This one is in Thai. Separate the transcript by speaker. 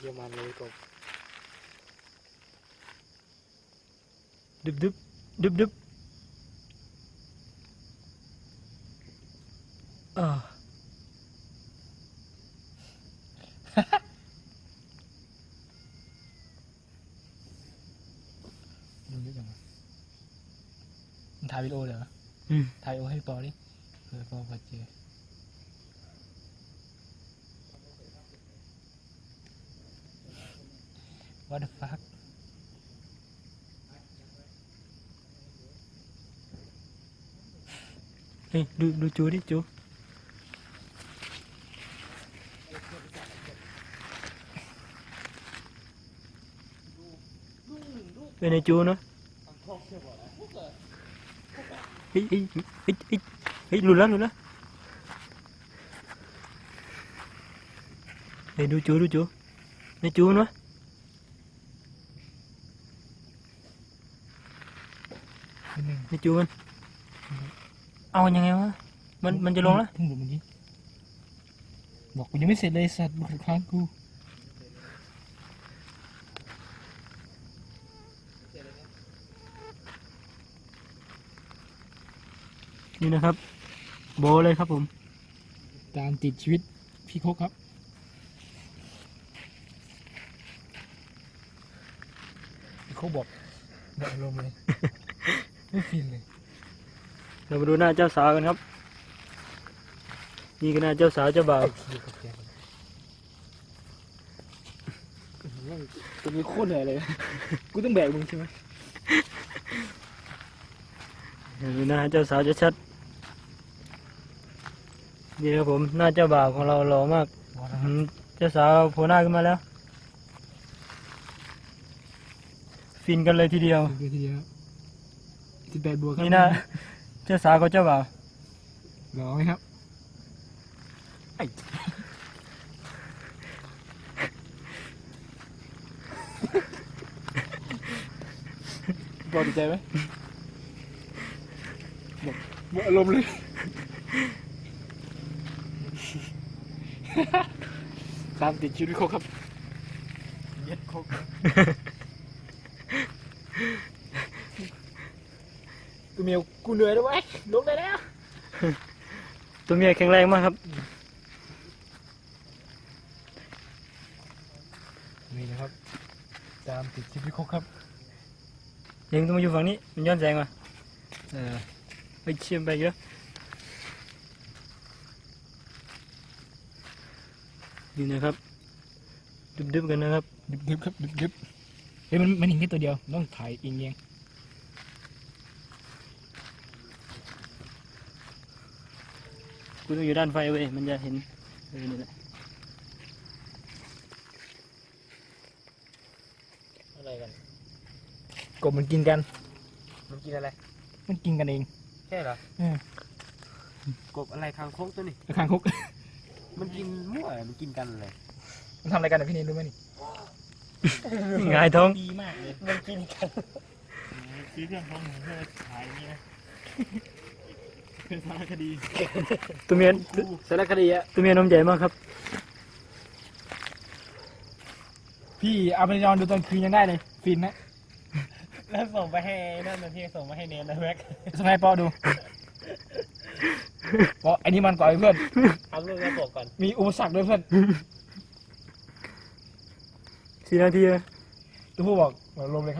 Speaker 1: เยี่ยมมันเลยกบ
Speaker 2: ดึบดึบดึบดึบอ่า
Speaker 1: ดูนี่จังวะมันถ่ายวิดีโอเหรอ
Speaker 2: อืม
Speaker 1: ถ่ายวิดีโอให้ปอดิเออปอพอเจอ What the fuck
Speaker 2: เฮ้ยดูดูจูดิจูเป็นไอจูเนาะเฮ้ยเฮ้ยเฮ้ยเฮ้ยเฮ้ยหลุดแล้วหลุดแล้วเฮ้ยดูจูดูจูในจูเนาะในจูมัน เอายังไงวะ มันมันจะลงแล้ว
Speaker 1: เพิ่งหลุดเมื่อกี้บอกกูยังไม่เสร็จเลยไอ้สัตว์บอกค้างกู
Speaker 2: นี่นะครับ โบเลยครับผม
Speaker 1: ตามติดชีวิตพี่โคกครับ พี่โคกบอกบอกอารมณ์เลย ไม่ฟินเลย
Speaker 2: เรามาดูหน้าเจ้าสาวกันครับ นี่ก็หน้าเจ้าสาวเจ้าบ่าว
Speaker 1: อยู่กับแกตัวนี้โคตรเหนื่อยเลย กูต้องแบกมึงใช่ไหม
Speaker 2: ดูหน้าเจ้าสาวจะชัดนี่ครับผม หน้าเจ้าบ่าวของเราหล่อมาก เจ้าสาวโผล่หน้าขึ้นมาแล้ว ฟินกันเลยทีเดียว
Speaker 1: ทีเดียว สิบแปดบวกครับ
Speaker 2: นี่หน้าเจ้าสาวกับเจ้าบ่าว
Speaker 1: รอไหมครับบอดีใจไหมบอกบอกอารมณ์เลยตามติดชีวิตโคกครับ เย็ดโคกกูเมียกูเหนื่อยแล้วเว้ยลงได้แล้ว
Speaker 2: ตัวเมียแข็งแรงมากครับ
Speaker 1: นี่นะครับ ตามติดชีวิตโคกครับ
Speaker 2: ยังต้องมาอยู่ฝั่งนี้ มันย้อนแสงมา
Speaker 1: เออ
Speaker 2: ไปเชื่อมไปเยอะนี่นะครับ ดึบๆกันนะครับ
Speaker 1: ดึบดึบครับ ดึบดึบเฮ้ยมันมันเห็นแค่ตัวเดียว ต้องถ่ายเองเอง
Speaker 2: กูต้องอยู่ด้านไฟเว้ยมันจะเห็นเออนี่แหละ
Speaker 3: อะไรกัน
Speaker 1: กบมันกินกัน
Speaker 3: มันกินอะไร
Speaker 1: มันกินกันเอง
Speaker 3: ใช่เหรอ
Speaker 1: เออก
Speaker 3: บอะไรคางคกตัวนี้
Speaker 1: แล้วคางคก
Speaker 3: มันกินมั่วมันกินกันเลย
Speaker 1: มันทำอะไรกันอะพี่เนยรู้ไหมนี่
Speaker 2: หงายท้อง
Speaker 3: ดีมากเลย
Speaker 2: มันกินกัน
Speaker 3: ซื้อเครื่องท้องหมูเพื่อขายนี่นะ เป็นสารคดี
Speaker 2: ตัวเมีย
Speaker 1: สารคดีอะ
Speaker 2: ตัวเมียนมใหญ่มากครับ
Speaker 1: พี่เอาไปนอนดูตอนคืนยังได้เลย ฟินนะ
Speaker 3: แล้วส่งไปให้นั่นนะพี่ส่งมาให้เนนนะแม็ก
Speaker 1: สมัยปอดูปอไอ้นี่มันก่อนเพื่อน
Speaker 3: ทำรูปแล้วบอกก่อน
Speaker 1: มีอุปสรรคด้วยเพื่อน
Speaker 2: สี่นาทีอะ
Speaker 1: ตัวผู้บอกลงเลยครับ